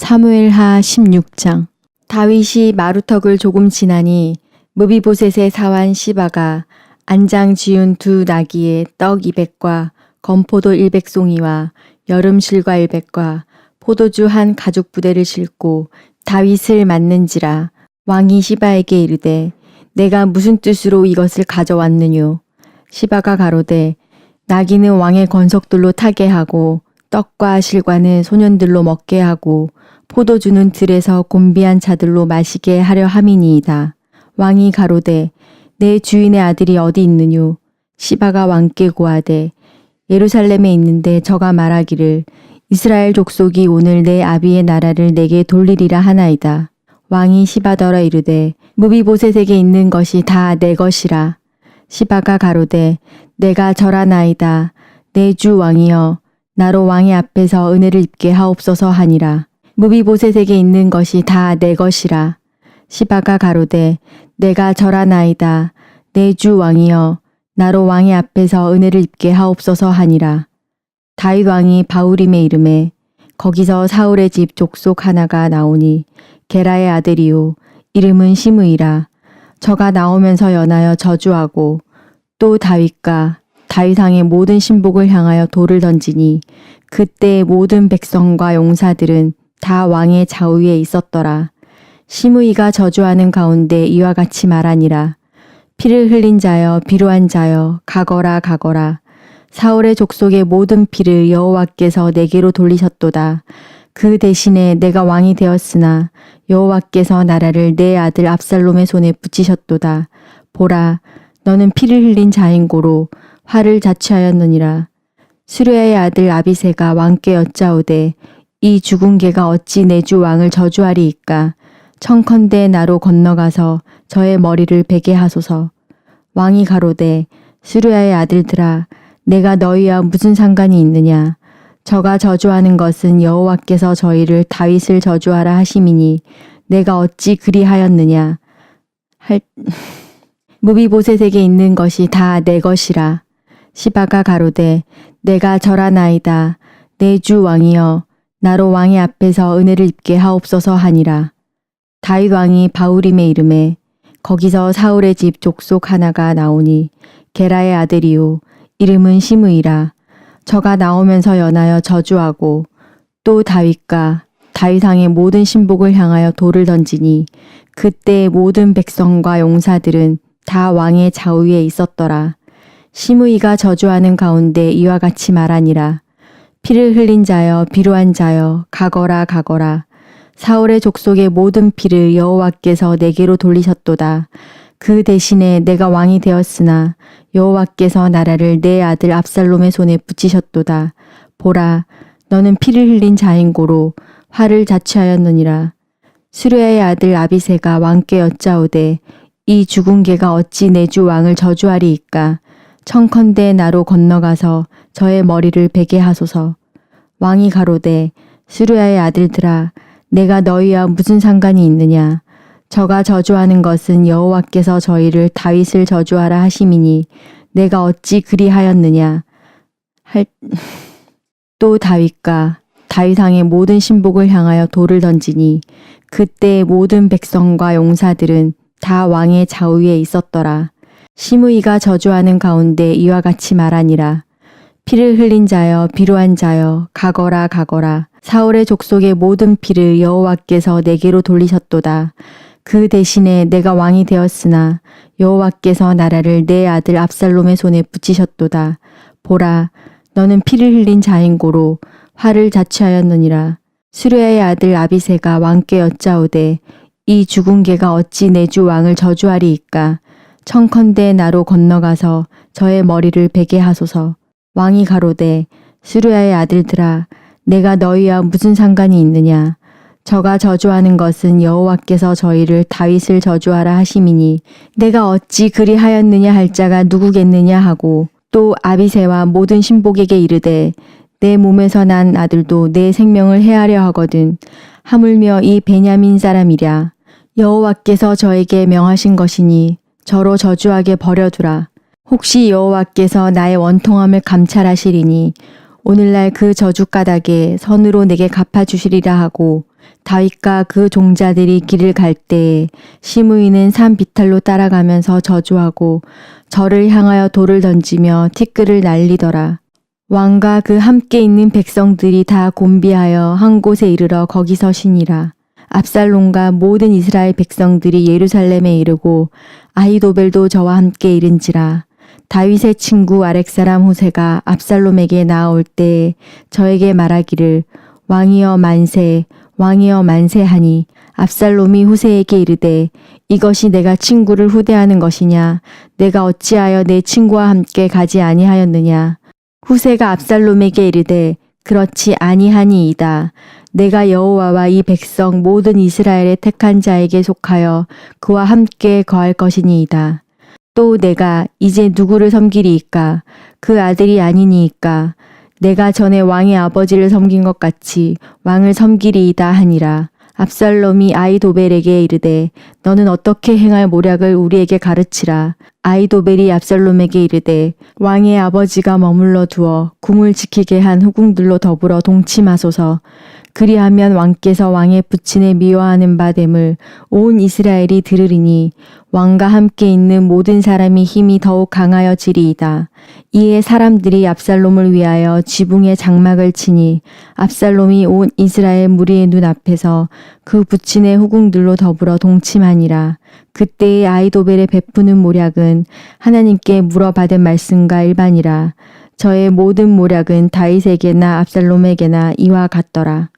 사무엘하 16장. 다윗이 마루턱을 조금 지나니 무비보셋의 사환 시바가 안장 지운 두 나귀에 떡 200과 건포도 100송이와 여름 실과 100과 포도주 한 가죽 부대를 싣고 다윗을 맞는지라 왕이 시바에게 이르되 내가 무슨 뜻으로 이것을 가져왔느뇨? 시바가 가로되 나귀는 왕의 권석들로 타게 하고 떡과 실과는 소년들로 먹게 하고 포도주는 들에서 곤비한 자들로 마시게 하려 함이니이다. 왕이 가로되 내 주인의 아들이 어디 있느뇨? 시바가 왕께 고하되 예루살렘에 있는데 저가 말하기를 이스라엘 족속이 오늘 내 아비의 나라를 내게 돌리리라 하나이다. 왕이 시바더러 이르되 무비보셋에게 있는 것이 다 내 것이라. 시바가 가로되 내가 절하나이다. 내 주 왕이여 나로 왕의 앞에서 은혜를 입게 하옵소서 하니라. 무비보셋에게 있는 것이 다 내 것이라. 시바가 가로되 내가 절하나이다. 내 주 왕이여 나로 왕의 앞에서 은혜를 입게 하옵소서 하니라. 다윗 왕이 바울임의 이름에 거기서 사울의 집 족속 하나가 나오니 게라의 아들이요 이름은 시므이라. 저가 나오면서 연하여 저주하고 또 다윗과 다윗왕의 모든 신복을 향하여 돌을 던지니 그때 모든 백성과 용사들은 다 왕의 좌우에 있었더라. 시므이가 저주하는 가운데 이와 같이 말하니라. 피를 흘린 자여 비루한 자여 가거라 가거라. 사울의 족속의 모든 피를 여호와께서 내게로 돌리셨도다. 그 대신에 내가 왕이 되었으나 여호와께서 나라를 내 아들 압살롬의 손에 붙이셨도다. 보라, 너는 피를 흘린 자인 고로 화를 자취하였느니라. 수르야의 아들 아비세가 왕께 여짜오되 이 죽은 개가 어찌 내 주 왕을 저주하리이까 청컨대 나로 건너가서 저의 머리를 베게 하소서. 왕이 가로되 수르야의 아들들아 내가 너희와 무슨 상관이 있느냐 저가 저주하는 것은 여호와께서 저희를 다윗을 저주하라 하심이니 내가 어찌 그리하였느냐 할 무비보셋에게 있는 것이 다 내 것이라 시바가 가로되 내가 절하나이다. 내 주 왕이여. 나로 왕의 앞에서 은혜를 입게 하옵소서 하니라. 다윗 왕이 바울임의 이름에 거기서 사울의 집 족속 하나가 나오니 게라의 아들이요 이름은 시므이라. 저가 나오면서 연하여 저주하고 또 다윗과 다윗왕의 모든 신복을 향하여 돌을 던지니 그때 모든 백성과 용사들은 다 왕의 좌우에 있었더라. 시므이가 저주하는 가운데 이와 같이 말하니라. 피를 흘린 자여 비루한 자여 가거라 가거라. 사울의 족속의 모든 피를 여호와께서 내게로 돌리셨도다. 그 대신에 내가 왕이 되었으나 여호와께서 나라를 내 아들 압살롬의 손에 붙이셨도다. 보라, 너는 피를 흘린 자인고로 화를 자취하였느니라. 수르야의 아들 아비세가 왕께 여짜오되 이 죽은 개가 어찌 내 주 왕을 저주하리이까 청컨대 나로 건너가서 저의 머리를 베게 하소서. 왕이 가로되 수르야의 아들들아 내가 너희와 무슨 상관이 있느냐 저가 저주하는 것은 여호와께서 저희를 다윗을 저주하라 하심이니 내가 어찌 그리하였느냐 할 또 다윗과 다윗왕의 모든 신복을 향하여 돌을 던지니 그때 모든 백성과 용사들은 다 왕의 좌우에 있었더라. 시므이가 저주하는 가운데 이와 같이 말하니라. 피를 흘린 자여 비루한 자여 가거라 가거라. 사울의 족속의 모든 피를 여호와께서 내게로 돌리셨도다. 그 대신에 내가 왕이 되었으나 여호와께서 나라를 내 아들 압살롬의 손에 붙이셨도다. 보라, 너는 피를 흘린 자인고로 화를 자취하였느니라. 수르야의 아들 아비세가 왕께 여짜오되 이 죽은 개가 어찌 내 주 왕을 저주하리이까 청컨대 나로 건너가서 저의 머리를 베게 하소서. 왕이 가로되 수르야의 아들들아 내가 너희와 무슨 상관이 있느냐? 저가 저주하는 것은 여호와께서 저희를 다윗을 저주하라 하심이니 내가 어찌 그리하였느냐 할 자가 누구겠느냐 하고 또 아비세와 모든 신복에게 이르되 내 몸에서 난 아들도 내 생명을 해하려 하거든. 하물며 이 베냐민 사람이랴. 여호와께서 저에게 명하신 것이니 저로 저주하게 버려두라 혹시 여호와께서 나의 원통함을 감찰하시리니 오늘날 그 저주 까닭에 선으로 내게 갚아주시리라 하고 다윗과 그 종자들이 길을 갈 때에 시므이는 산 비탈로 따라가면서 저주하고 저를 향하여 돌을 던지며 티끌을 날리더라. 왕과 그 함께 있는 백성들이 다 곤비하여 한 곳에 이르러 거기서 쉬니라. 압살롬과 모든 이스라엘 백성들이 예루살렘에 이르고 아히도벨도 저와 함께 이른지라. 다윗의 친구 아렉사람 호세가 압살롬에게 나아올 때 저에게 말하기를 왕이여 만세 왕이여 만세하니 압살롬이 후세에게 이르되 이것이 내가 친구를 후대하는 것이냐? 내가 어찌하여 내 친구와 함께 가지 아니하였느냐? 후세가 압살롬에게 이르되 그렇지 아니하니이다 내가 여호와와 이 백성 모든 이스라엘의 택한 자에게 속하여 그와 함께 거할 것이니이다 또 내가 이제 누구를 섬기리이까 그 아들이 아니니이까 내가 전에 왕의 아버지를 섬긴 것 같이 왕을 섬기리이다 하니라. 압살롬이 아이도벨에게 이르되 너는 어떻게 행할 모략을 우리에게 가르치라. 아이도벨이 압살롬에게 이르되 왕의 아버지가 머물러 두어 궁을 지키게 한 후궁들로 더불어 동침하소서. 그리하면 왕께서 왕의 부친에 미워하는 바 됨을 온 이스라엘이 들으리니 왕과 함께 있는 모든 사람이 힘이 더욱 강하여지리이다. 이에 사람들이 압살롬을 위하여 지붕에 장막을 치니 압살롬이 온 이스라엘 무리의 눈 앞에서 그 부친의 후궁들로 더불어 동침하니라. 그때의 아이도벨의 베푸는 모략은 하나님께 물어받은 말씀과 일반이라. 저의 모든 모략은 다윗에게나 압살롬에게나 이와 같더라.